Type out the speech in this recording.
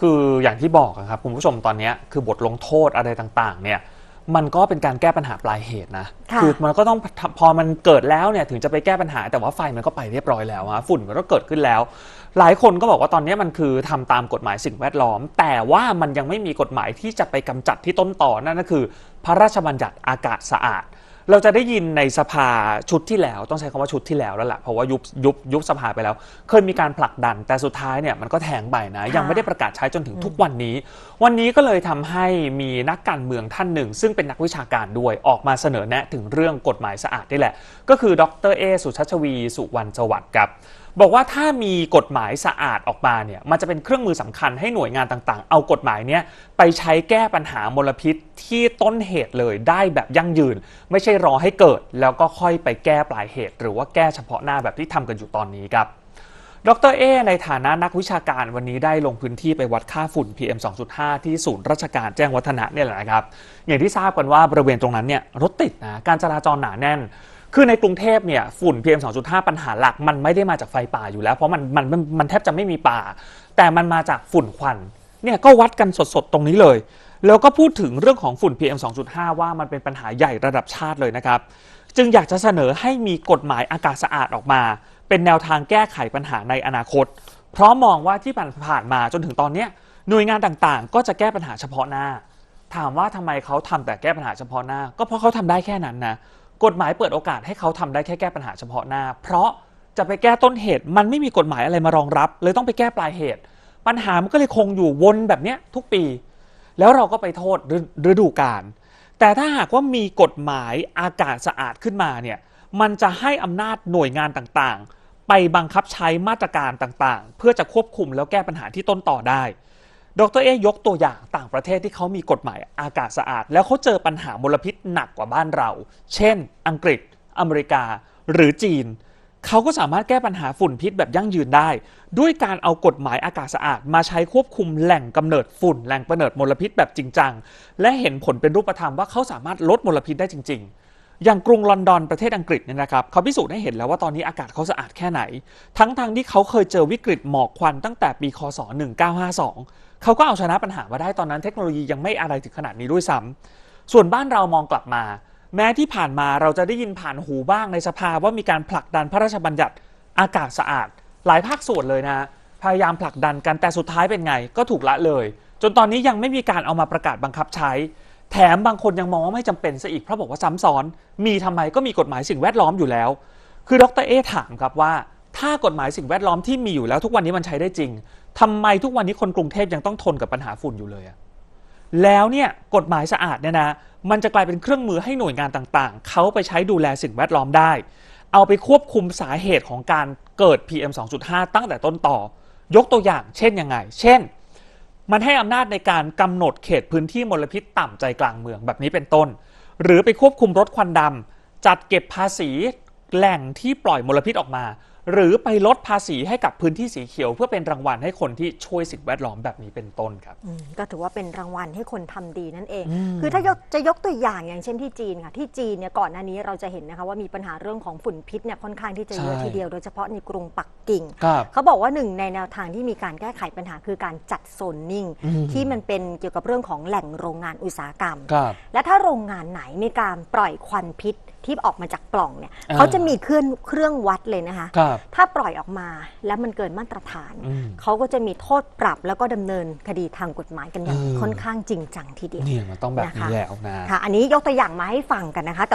คืออย่างที่บอกอะครับคุณผู้ชมตอนเนี้ยคือบทลงโทษอะไรต่างๆ เนี่ยมันก็เป็นการแก้ปัญหาปลายเหตุนะค่ะอมันก็ต้องทำพอมันเกิดแล้วเนี่ยถึงจะไปแก้ปัญหา แต่ว่าไฟมันก็ไปเรียบร้อยแล้วฮะฝุ่นมันก็เกิดขึ้นแล้ว หลายคนก็บอกว่าตอนนี้มันคือทำตามกฎหมายสิ่งแวดล้อม แต่ว่ามันยังไม่มีกฎหมายที่จะไปกำจัดที่ต้นต่อนั่นก็คือ พระราชบัญญัติอากาศสะอาด เราจะได้ยินในสภาชุดที่แล้ว ต้องใช้คำว่าชุดที่แล้วแล้วแหละเพราะว่ายุบยุบยุบสภาไปแล้ว เคยมีการผลักดัน แต่สุดท้ายเนี่ยมันก็แทงไปนะ ยังไม่ได้ประกาศใช้จนถึงทุกวันนี้ วันนี้ก็เลยทำให้มีนักการเมืองท่านหนึ่ง ซึ่งเป็นนักวิชาการด้วยออกมาเสนอแนะถึงเรื่องกฎหมายสะอาดนี่แหละ ก็คือดรเอสุชัชวีสุวรรณสวัสดิ์ครับ บอกว่าถ้ามีกฎหมายสะอาดออกมาเนี่ยมันจะเป็นเครื่องมือสำคัญให้หน่วยงานต่างๆ เอากฎหมายเนี้ยไปใช้แก้ปัญหามลพิษที่ต้นเหตุเลยได้แบบยั่งยืน ไม่ใช่รอให้เกิด แล้วก็ค่อยไปแก้ปลายเหตุ หรือว่าแก้เฉพาะหน้าแบบที่ทำกันอยู่ตอนนี้ครับดรเอในฐานะนักวิชาการวันนี้ได้ลงพื้นที่ไปวัดค่าฝุ่น PM 2.5 ที่ศูนย์ราชการแจ้งวัฒนะเนี่ยแหละนะครับ อย่างที่ทราบกันว่าบริเวณตรงนั้นเนี่ยรถติดนะการจราจรหนาแน่น คือในกรุงเทพเนี่ยฝุ่น PM 2.5 ปัญหาหลัก มันไม่ได้มาจากไฟป่าอยู่แล้ว เพราะมันมันมันมันแทบจะไม่มีป่า แต่มันมาจากฝุ่นควันเนี่ยก็วัดกันสดๆ ตรงนี้เลย แล้วก็พูดถึงเรื่องของฝุ่น PM 2.5 ว่ามันเป็นปัญหาใหญ่ระดับชาติเลยนะครับ จึงอยากจะเสนอให้มีกฎหมายอากาศสะอาดออกมา เป็นแนวทางแก้ไขปัญหาในอนาคต เพราะมองว่าที่ผ่านมาจนถึงตอนนี้หน่วยงานต่างๆ ก็จะแก้ปัญหาเฉพาะหน้า ถามว่าทำไมเขาทำแต่แก้ปัญหาเฉพาะหน้า ก็เพราะเขาทำได้แค่นั้นนะ กฎหมายเปิดโอกาสให้เขาทำได้แค่แก้ปัญหาเฉพาะหน้า เพราะจะไปแก้ต้นเหตุมันไม่มีกฎหมายอะไรมารองรับ เลยต้องไปแก้ปลายเหตุ ปัญหามันก็เลยคงอยู่วนแบบเนี้ยทุกปี แล้วเราก็ไปโทษฤฤดูกาลแต่ถ้าหากว่ามีกฎหมายอากาศสะอาดขึ้นมาเนี่ยมันจะให้อำนาจหน่วยงานต่างๆ ไปบังคับใช้มาตรการต่างๆ เพื่อจะควบคุมแล้วแก้ปัญหาที่ต้นต่อได้ ดรเอยกตัวอย่างต่างประเทศที่เขามีกฎหมายอากาศสะอาด แล้วเขาเจอปัญหามลพิษหนักกว่าบ้านเรา เช่น อังกฤษ อเมริกา หรือจีน เขาก็สามารถแก้ปัญหาฝุ่นพิษแบบยั่งยืนได้ ด้วยการเอากฎหมายอากาศสะอาด มาใช้ควบคุมแหล่งกำเนิดฝุ่น แหล่งกำเนิดมลพิษแบบจริงจัง และเห็นผลเป็นรูปธรรมว่าเขาสามารถลดมลพิษได้จริง ๆอย่างกรุงลอนดอนประเทศอังกฤษเนี่ยนะครับเขาพิสูจน์ให้เห็นแล้วว่าตอนนี้อากาศเขาสะอาดแค่ไหน ทั้งทางที่เขาเคยเจอวิกฤตหมอกควันตั้งแต่ปีคศ 1952 เขาก็เอาชนะปัญหามาได้ตอนนั้นเทคโนโลยียังไม่อะไรถึงขนาดนี้ด้วยซ้ำส่วนบ้านเรามองกลับมา แม้ที่ผ่านมาเราจะได้ยินผ่านหูบ้างในสภาว่ามีการผลักดันพระราชบัญญัติอากาศสะอาด หลายภาคส่วนเลยนะพยายามผลักดันกันแต่สุดท้ายเป็นไง ก็ถูกละเลย จนตอนนี้ยังไม่มีการเอามาประกาศบังคับใช้ แถมบางคนยังมองว่าไม่จำเป็นซะอีกเพราะบอกว่าซ้ำซ้อน มีทำไมก็มีกฎหมายสิ่งแวดล้อมอยู่แล้ว คือดรเอถามครับว่า ถ้ากฎหมายสิ่งแวดล้อมที่มีอยู่แล้วทุกวันนี้มันใช้ได้จริงทำไมทุกวันนี้คนกรุงเทพยังต้องทนกับปัญหาฝุ่นอยู่เลยอะแล้วเนี่ยกฎหมายสะอาดเนี่ยนะมันจะกลายเป็นเครื่องมือให้หน่วยงานต่างๆ เขาไปใช้ดูแลสิ่งแวดล้อมได้ เอาไปควบคุมสาเหตุของการเกิด PM 2.5 ตั้งแต่ต้นต่อ ยกตัวอย่าง เช่นยังไง เช่น มันให้อำนาจในการกำหนดเขตพื้นที่มลพิษต่ำใจกลางเมืองแบบนี้เป็นต้น หรือไปควบคุมรถควันดำจัดเก็บภาษีแหล่งที่ปล่อยมลพิษออกมา หรือไปลดภาษีให้กับพื้นที่สีเขียว เพื่อเป็นรางวัลให้คนที่ช่วยสิ่งแวดล้อมแบบนี้เป็นต้นครับ อืมก็ถือว่าเป็นรางวัลให้คนทำดีนั่นเองอืมคือถ้ายกจะยกตัวอย่างอย่างเช่นที่จีนค่ะ ที่จีนเนี่ยก่อนหน้านี้เราจะเห็นนะคะว่ามีปัญหาเรื่องของฝุ่นพิษเนี่ยค่อนข้างที่จะเยอะใช่ ทีเดียว โดยเฉพาะในกรุงปักกิ่ง ครับ เขาบอกว่าหนึ่งในแนวทางที่มีการแก้ไขปัญหาคือการจัดโซนนิ่ง อืม ที่มันเป็นเกี่ยวกับเรื่องของแหล่งโรงงานอุตสาหกรรม ครับ และถ้าโรงงานไหนมีการปล่อยควันพิษ ที่ออกมาจากปล่องเนี่ยอ่า เขาจะมีเครื่องเครื่องวัดเลยนะคะ ครับ ถ้าปล่อยออกมาแล้วมันเกินมาตรฐาน อืมเขาก็จะมีโทษปรับแล้วก็ดำเนินคดีทางกฎหมายกันอย่างเออ ค่อนข้างจริงจังทีเดียว เนี่ยมันต้องแบบนี้นะคะ แล้วนะ ค่ะ อันนี้ยกตัวอย่างมาให้ฟังกันนะคะแต่